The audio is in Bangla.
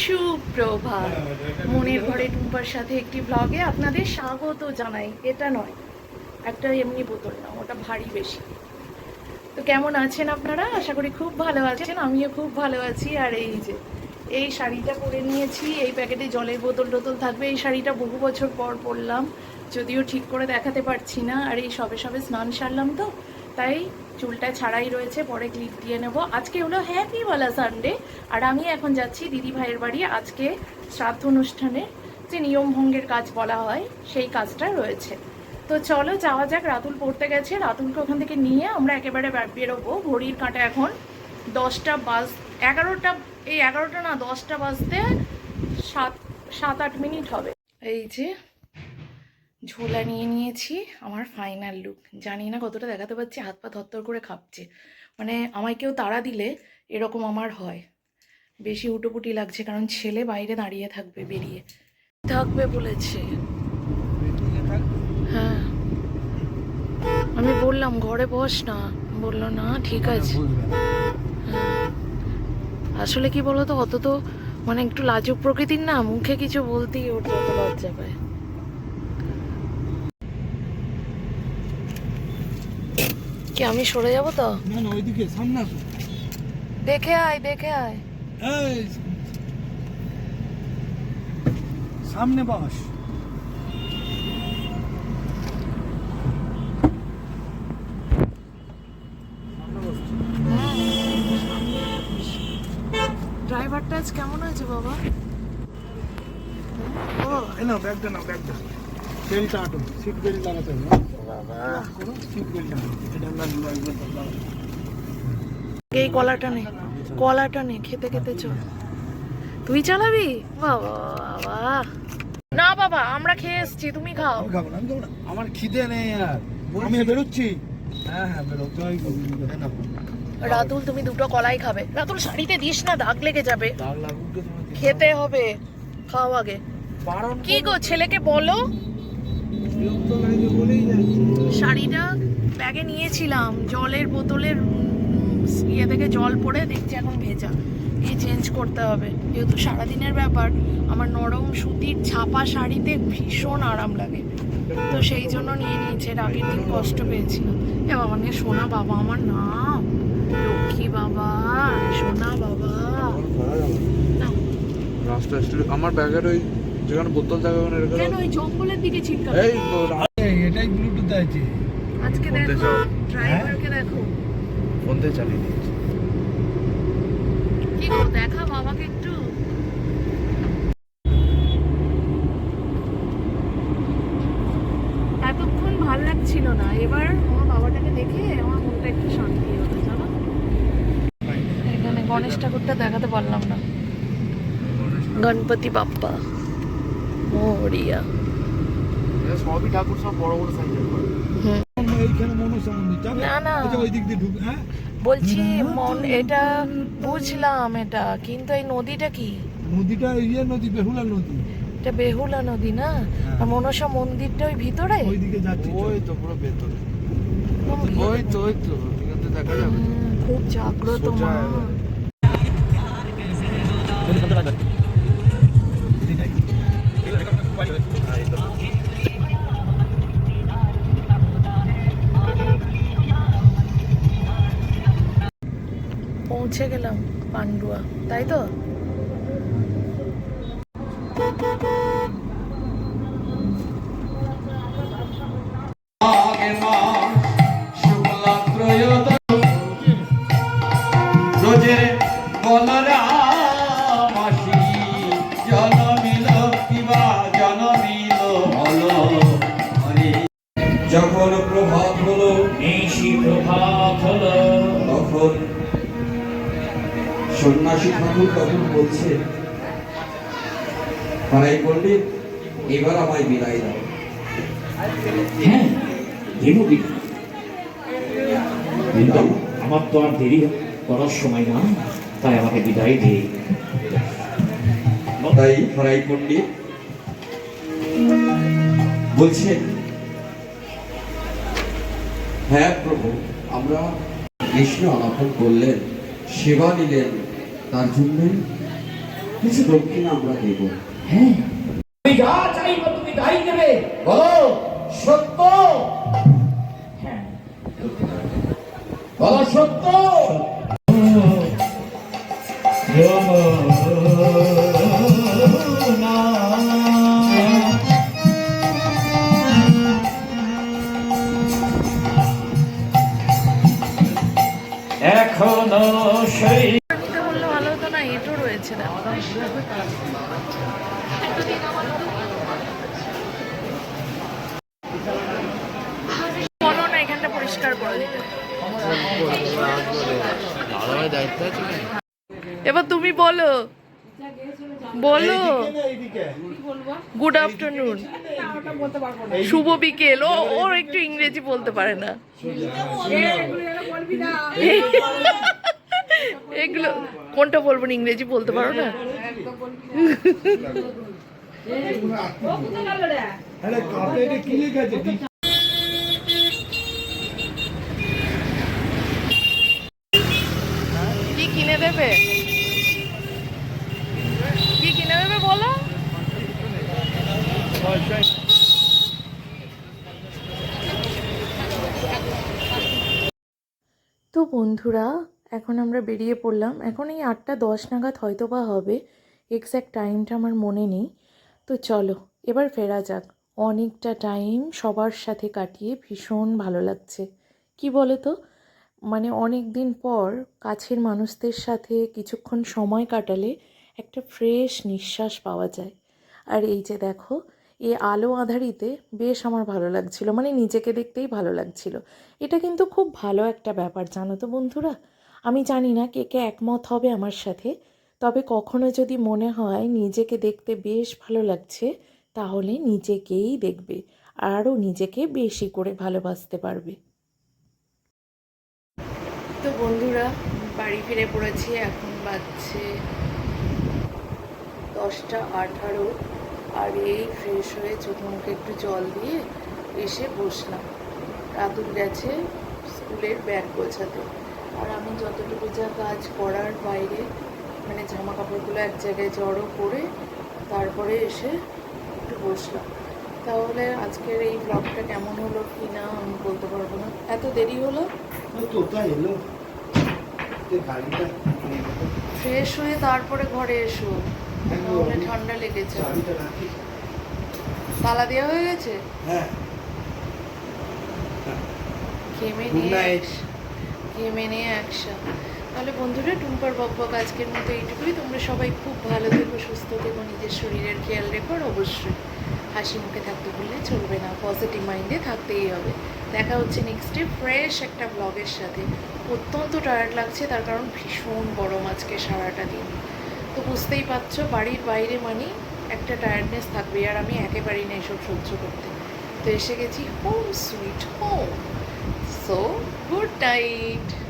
সুপ্রভাত। মনের ঘরে টুম্পার সাথে একটি ব্লগে আপনাদের স্বাগত জানাই। এটা নয়, একটা এমনি বোতল না, ওটা ভারী বেশি। তো কেমন আছেন আপনারা? আশা করি খুব ভালো আছেন, আমিও খুব ভালো আছি। আর এই যে, এই শাড়িটা পরে নিয়েছি, এই প্যাকেটে জলের বোতল টোতল থাকবে, এই শাড়িটা বহু বছর পর পরলাম, যদিও ঠিক করে দেখাতে পারছি না, আর এই সবে সবে স্নান সারলাম তো তাই চুলটা ছাড়াই রয়েছে, পরে ক্লিপ দিয়ে নেব। আজকে হলো হ্যাপি বলা সানডে আর আমি এখন যাচ্ছি দিদি ভাইয়ের বাড়ি। আজকে শ্রাদ্ধ অনুষ্ঠানে যে নিয়ম ভঙ্গের কাজ বলা হয়, সেই কাজটা রয়েছে। তো চলো যাওয়া যাক, রাতুল পড়তে গেছে। রাতুলকে ওখান থেকে নিয়ে আমরা একেবারে বেরোবো। ঘড়ির কাঁটা এখন দশটা বাজ এগারোটা এই এগারোটা না, দশটা বাজতে সাত সাত আট মিনিট হবে। এই যে ঝোলা নিয়ে নিয়েছি আমার ফাইনাল লুক জানি না কতটা দেখাতে পারছি হাত পা থরথর করে কাঁপছে। মানে আমায় কেউ তাড়া দিলে এরকম আমার হয়। বেশি উটোপুটি লাগছে কারণ ছেলে বাইরে দাঁড়িয়ে থাকবে বেরিয়ে। থাকবে বলেছে। হ্যাঁ। আমি বললাম ঘরে বস না। বলল না ঠিক আছে। হ্যাঁ। আসলে কি বলতো অত তো মানে একটু লাজুক প্রকৃতির না মুখে কিছু বলতেই ওর যত লজ্জা পায়। কি আমি সরে যাব তো? না না ওইদিকে সামনে আসো। দেখে আয় দেখে আয়। এই সামনে বাস। ড্রাইভারটা আজ কেমন হয়েছে বাবা? ও নাও ব্যাগটা নাও ব্যাগটা। বেল্টটা আটো সিট বেল্ট লাগাতে হবে। সিট বেল্ট লাগাও এটা লাগাও এই কলাটা নে কলাটা নে খেতে খেতে চল। তুই চালাবি? বাবা না বাবা আমরা খেয়ে এসছি তুমি খাও। আমার খিদে নেই আর। আমি বেরোচ্ছি। হ্যাঁ হ্যাঁ বেরো। রাতুল তুমি দুটো কলাই খাবে। রাতুল শাড়িতে দিস না দাগ লেগে যাবে। খেতে হবে। খাও আগে। কি গো ছেলেকে বলো? শাড়িটা ব্যাগে নিয়েছিলাম, জলের বোতলের ইয়ে থেকে জল পড়ে দেখছি এখন ভেজা। এই চেঞ্জ করতে হবে। যেহেতু সারাদিনের ব্যাপার, আমার নরম সুতির ছাপা শাড়িতে ভীষণ আরাম লাগে। তো সেই জন্য নিয়ে নিয়েছে এর আগের দিন কষ্ট পেয়েছিলাম। এ বাবা, নিয়ে সোনা বাবা, আমার নাম। লক্ষ্মী বাবা, সোনা বাবা। আমার ব্যাগের ওই যেখানে বোতল থাকে ওখানে রেখে কেন ওই জঙ্গলের দিকে ছিটকা এই এটাই ব্লুটুথ আছে। আজকে দেখো দেখো। ড্রাইভারকে দেখো। ফোন দিয়ে চালিয়ে দিয়েছি। কি গো দেখা বাবাকে একটু। এতক্ষণ ভালো লাগছিল না। এবার আমার বাবাটাকে দেখে আমার মনটা একটু শান্তি হলো জানো? এখানে গণেশ ঠাকুরটা দেখাতে পারলাম না। গণপতি বাপ্পা। মোরিয়া সবই ঠাকুর সব বড় বড় সাইজের করে হুম। এইখানে মনসা মন্দির যাবে না, না। ওই দিক দিয়ে ঢুক হ্যাঁ? বলছি মন এটা বুঝলাম এটা কিন্তু এই নদীটা কি? নদীটা ইয়ে নদী বেহুলা নদী। এটা বেহুলা নদী না? আর মনসা মন্দিরটা ওই ভিতরে? ওইদিকে যাচ্ছি। ওই তো পুরো ভেতরে। ওই তো ওই তো দেখা যাবে। খুব জাগ্রত মা। পৌঁছে গেলাম পান্ডুয়া তাই তো? যখন প্রভাত হলো নিশি প্রভাত হলো। সন্ন্যাসী ঠাকুর তখন বলছে পাড়াই পণ্ডিত এবার আমায় বিদায় দাও। হ্যাঁ দেবো কিন্তু আমার তো আর দেরি করার সময় না তাই আমাকে বিদায় দিয়ে তাই হরাই পণ্ডিত বলছেন হ্যাঁ প্রভু, আমরা কৃষ্ণ আলাপন করলেন, সেবা নিলেন। তার জন্য কিছু দক্ষিণা আমরা দেব। হ্যাঁ। তুমি যা চাইব তুমি তাই দেবে বলো। বলো না এখানটা পরিষ্কার করে দিতে এবার তুমি বলো। বলো। গুড আফটারনুন শুভ বিকেল। ও ওর একটু ইংরেজি বলতে পারে না। এগুলো কোনটা বলব না, ইংরেজি বলতে পারো না? কিনে দেবে? কি কিনে দেবে বলো? তো বন্ধুরা এখন আমরা বেরিয়ে পড়লাম। এখন এই আটটা দশ নাগাদ হয়তো বা হবে। এক্স্যাক্ট টাইমটা আমার মনে নেই। তো চলো, এবার ফেরা যাক। অনেকটা টাইম সবার সাথে কাটিয়ে ভীষণ ভালো লাগছে। কি বলো তো মানে অনেক দিন পর কাছের মানুষদের সাথে কিছুক্ষণ সময় কাটালে একটা ফ্রেশ নিঃশ্বাস পাওয়া যায়। আর এই যে দেখো, এই আলো আধারিতে বেশ আমার ভালো লাগছিল। মানে নিজেকে দেখতেই ভালো লাগছিল। এটা কিন্তু খুব ভালো একটা ব্যাপার, জানো তো বন্ধুরা? আমি জানি না কে কে একমত হবে আমার সাথে, তবে কখনো যদি মনে হয় নিজেকে দেখতে বেশ ভালো লাগছে, তাহলে নিজেকেই দেখবে, আরও নিজেকে বেশি করে ভালোবাসতে পারবে। তো বন্ধুরা, বাড়ি ফিরে পড়েছি, এখন বাজছে দশটা আঠারো, আর এই ফ্রেশ হয়ে চোখ মুখে একটু জল দিয়ে এসে বসলাম। রাতুল গেছে স্কুলের ব্যাগ গোছাতে। আর আমি যতটুকু যা কাজ করার বাইরে মানে জামা কাপড়গুলো এক জায়গায় জড়ো করে তারপরে এসে একটু বসলাম। তাহলে আজকের এই ব্লগটা কেমন হলো কি না আমি বলতে পারব না। এত দেরি হলো? এলো। ফ্রেশ হয়ে তারপরে ঘরে এসো। তাহলে ঠান্ডা লেগেছে। তালা দেওয়া হয়ে গেছে? হ্যাঁ। ঘেমে নিয়ে ঘেমে নিয়ে একসা তাহলে বন্ধুরা, টুম্পার বকবক আজকের মতো এইটুকুই। তোমরা সবাই খুব ভালো থেকো, সুস্থ থেকো, নিজের শরীরের খেয়াল রেখো আর অবশ্যই হাসি মুখে থাকতে ভুললে চলবে না। পজিটিভ মাইন্ডে থাকতেই হবে। দেখা হচ্ছে নেক্সট ডে ফ্রেশ একটা ব্লগের সাথে। অত্যন্ত টায়ার্ড লাগছে, তার কারণ ভীষণ গরম আজকে সারাটা দিন। তো বুঝতেই পারছ, বাড়ির বাইরে মানে একটা টায়ার্ডনেস থাকবে আর আমি একেবারেই না এসব সহ্য করতে। তো এসে গেছি home sweet home So, good night.